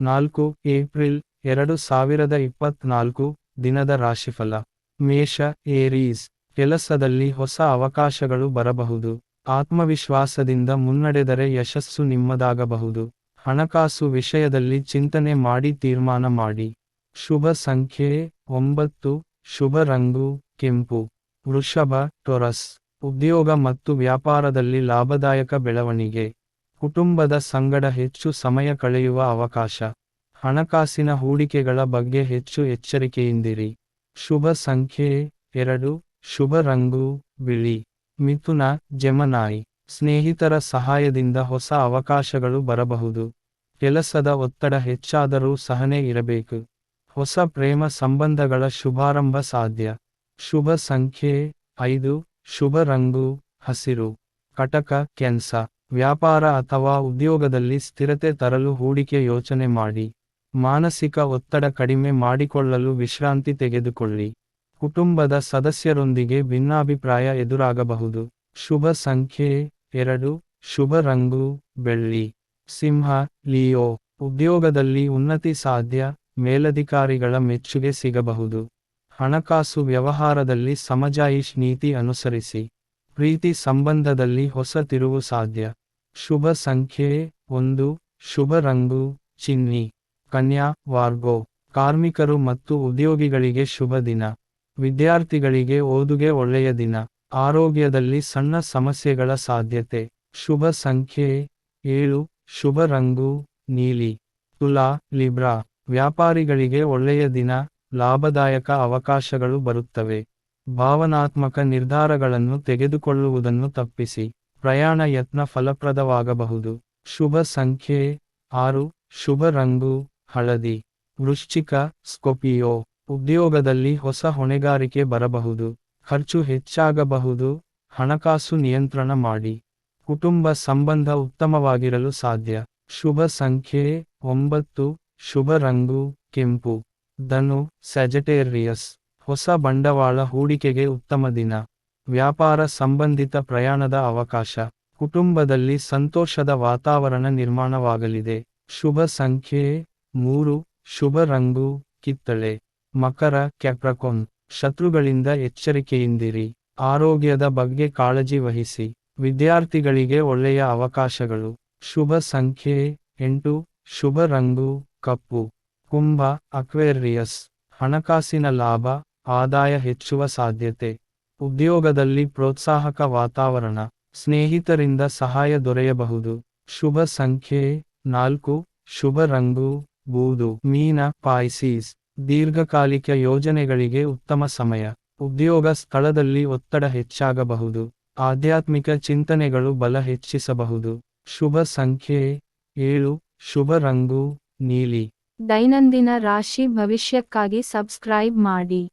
ನಾಲ್ಕು, ಏಪ್ರಿಲ್ ಎರಡು ಸಾವಿರದ ಇಪ್ಪತ್ನಾಲ್ಕು ದಿನದ ರಾಶಿಫಲ. ಮೇಷ, ಏರೀಸ್ ಕೆಲಸದಲ್ಲಿ ಹೊಸ ಅವಕಾಶಗಳು ಬರಬಹುದು. ಆತ್ಮವಿಶ್ವಾಸದಿಂದ ಮುನ್ನಡೆದರೆ ಯಶಸ್ಸು ನಿಮ್ಮದಾಗಬಹುದು. ಹಣಕಾಸು ವಿಷಯದಲ್ಲಿ ಚಿಂತನೆ ಮಾಡಿ ತೀರ್ಮಾನ ಮಾಡಿ. ಶುಭ ಸಂಖ್ಯೆ ಒಂಬತ್ತು, ಶುಭ ರಂಗು, ಕೆಂಪು. ವೃಷಭ, ಟೊರಸ್ ಉದ್ಯೋಗ ಮತ್ತು ವ್ಯಾಪಾರದಲ್ಲಿ ಲಾಭದಾಯಕ ಬೆಳವಣಿಗೆ. ಕುಟುಂಬದ ಸಂಗಡ ಹೆಚ್ಚು ಸಮಯ ಕಳೆಯುವ ಅವಕಾಶ. ಹಣಕಾಸಿನ ಹೂಡಿಕೆಗಳ ಬಗ್ಗೆ ಹೆಚ್ಚು ಎಚ್ಚರಿಕೆಯಿಂದಿರಿ. ಶುಭ ಸಂಖ್ಯೆ ಎರಡು, ಶುಭ ರಂಗು, ಬಿಳಿ. ಮಿಥುನ, ಜಮನಾಯಿ. ಸ್ನೇಹಿತರ ಸಹಾಯದಿಂದ ಹೊಸ ಅವಕಾಶಗಳು ಬರಬಹುದು. ಕೆಲಸದ ಒತ್ತಡ ಹೆಚ್ಚಾದರೂ ಸಹನೆ ಇರಬೇಕು. ಹೊಸ ಪ್ರೇಮ ಸಂಬಂಧಗಳ ಶುಭಾರಂಭ ಸಾಧ್ಯ. ಶುಭ ಸಂಖ್ಯೆ ಐದು, ಶುಭ ರಂಗು, ಹಸಿರು. ಕಟಕ, ಕೆನ್ಸ. ವ್ಯಾಪಾರ ಅಥವಾ ಉದ್ಯೋಗದಲ್ಲಿ ಸ್ಥಿರತೆ ತರಲು ಹೂಡಿಕೆ ಯೋಚನೆ ಮಾಡಿ, ಮಾನಸಿಕ ಒತ್ತಡ ಕಡಿಮೆ ಮಾಡಿಕೊಳ್ಳಲು ವಿಶ್ರಾಂತಿ ತೆಗೆದುಕೊಳ್ಳಿ. ಕುಟುಂಬದ ಸದಸ್ಯರೊಂದಿಗೆ ಭಿನ್ನಾಭಿಪ್ರಾಯ ಎದುರಾಗಬಹುದು. ಶುಭ ಸಂಖ್ಯೆ ಎರಡು, ಶುಭ ರಂಗು, ಬೆಳ್ಳಿ. ಸಿಂಹ, ಲಿಯೋ. ಉದ್ಯೋಗದಲ್ಲಿ ಉನ್ನತಿ ಸಾಧ್ಯ, ಮೇಲಧಿಕಾರಿಗಳ ಮೆಚ್ಚುಗೆ ಸಿಗಬಹುದು. ಹಣಕಾಸು ವ್ಯವಹಾರದಲ್ಲಿ ಸಮಜಾಯಿಷ್ ನೀತಿ ಅನುಸರಿಸಿ. ಪ್ರೀತಿ ಸಂಬಂಧದಲ್ಲಿ ಹೊಸ ತಿರುವು ಸಾಧ್ಯ. ಶುಭ ಸಂಖ್ಯೆ ಒಂದು, ಶುಭ ರಂಗು, ಚಿನ್ನಿ. ಕನ್ಯಾ, ವಾರ್ಗೋ. ಕಾರ್ಮಿಕರು ಮತ್ತು ಉದ್ಯೋಗಿಗಳಿಗೆ ಶುಭ ದಿನ. ವಿದ್ಯಾರ್ಥಿಗಳಿಗೆ ಓದುಗೆ ಒಳ್ಳೆಯ ದಿನ. ಆರೋಗ್ಯದಲ್ಲಿ ಸಣ್ಣ ಸಮಸ್ಯೆಗಳ ಸಾಧ್ಯತೆ. ಶುಭ ಸಂಖ್ಯೆ ಏಳು, ಶುಭ ರಂಗು, ನೀಲಿ. ತುಲಾ, ಲಿಬ್ರಾ. ವ್ಯಾಪಾರಿಗಳಿಗೆ ಒಳ್ಳೆಯ ದಿನ, ಲಾಭದಾಯಕ ಅವಕಾಶಗಳು ಬರುತ್ತವೆ. ಭಾವನಾತ್ಮಕ ನಿರ್ಧಾರಗಳನ್ನು ತೆಗೆದುಕೊಳ್ಳುವುದನ್ನು ತಪ್ಪಿಸಿ. ಪ್ರಯಾಣ ಯತ್ನ ಫಲಪ್ರದವಾಗಬಹುದು. ಶುಭ ಸಂಖ್ಯೆ ಆರು, ಶುಭ ರಂಗು, ಹಳದಿ. ವೃಶ್ಚಿಕ, ಸ್ಕೊಪಿಯೋ. ಉದ್ಯೋಗದಲ್ಲಿ ಹೊಸ ಹೊಣೆಗಾರಿಕೆ ಬರಬಹುದು. ಖರ್ಚು ಹೆಚ್ಚಾಗಬಹುದು. ಹಣಕಾಸು ನಿಯಂತ್ರಣ ಮಾಡಿ. ಕುಟುಂಬ ಸಂಬಂಧ ಉತ್ತಮವಾಗಿರಲು ಸಾಧ್ಯ. ಶುಭ ಸಂಖ್ಯೆ ಒಂಬತ್ತು, ಶುಭ ರಂಗು, ಕೆಂಪು. ಧನು ಸ್ಯಾಜಟೇರಿಯಸ್ ಹೊಸ ಬಂಡವಾಳ ಹೂಡಿಕೆಗೆ ಉತ್ತಮ ದಿನ. ವ್ಯಾಪಾರ ಸಂಬಂಧಿತ ಪ್ರಯಾಣದ ಅವಕಾಶ. ಕುಟುಂಬದಲ್ಲಿ ಸಂತೋಷದ ವಾತಾವರಣ ನಿರ್ಮಾಣವಾಗಲಿದೆ. ಶುಭ ಸಂಖ್ಯೆ ಮೂರು, ಶುಭ ರಂಗು, ಕಿತ್ತಳೆ. ಮಕರ, ಕ್ಯಾಪ್ರಕೋನ್. ಶತ್ರುಗಳಿಂದ ಎಚ್ಚರಿಕೆಯಿಂದಿರಿ. ಆರೋಗ್ಯದ ಬಗ್ಗೆ ಕಾಳಜಿ ವಹಿಸಿ. ವಿದ್ಯಾರ್ಥಿಗಳಿಗೆ ಒಳ್ಳೆಯ ಅವಕಾಶಗಳು. ಶುಭ ಸಂಖ್ಯೆ ಎಂಟು, ಶುಭ ರಂಗು, ಕಪ್ಪು. ಕುಂಭ, ಅಕ್ವೇರಿಯಸ್. ಹಣಕಾಸಿನ ಲಾಭ ಆದಾಯ ಹೆಚ್ಚುವ ಸಾಧ್ಯತೆ. ಉದ್ಯೋಗದಲ್ಲಿ ಪ್ರೋತ್ಸಾಹಕ ವಾತಾವರಣ. ಸ್ನೇಹಿತರಿಂದ ಸಹಾಯ ದೊರೆಯಬಹುದು. ಶುಭ ಸಂಖ್ಯೆ ನಾಲ್ಕು. ಶುಭ ರಂಗು. ಬೂದು. ಮೀನ. ಪಾಯ್ಸೀಸ್. ದೀರ್ಘಕಾಲಿಕ ಯೋಜನೆಗಳಿಗೆ ಉತ್ತಮ ಸಮಯ. ಉದ್ಯೋಗ ಸ್ಥಳದಲ್ಲಿ ಒತ್ತಡ ಹೆಚ್ಚಾಗಬಹುದು. ಆಧ್ಯಾತ್ಮಿಕ ಚಿಂತನೆಗಳು ಬಲ ಹೆಚ್ಚಿಸಬಹುದು. ಶುಭ ಸಂಖ್ಯೆ ಏಳು. ಶುಭ ರಂಗು. ನೀಲಿ. ದೈನಂದಿನ ರಾಶಿ ಭವಿಷ್ಯಕ್ಕಾಗಿ ಸಬ್ಸ್ಕ್ರೈಬ್ ಮಾಡಿ.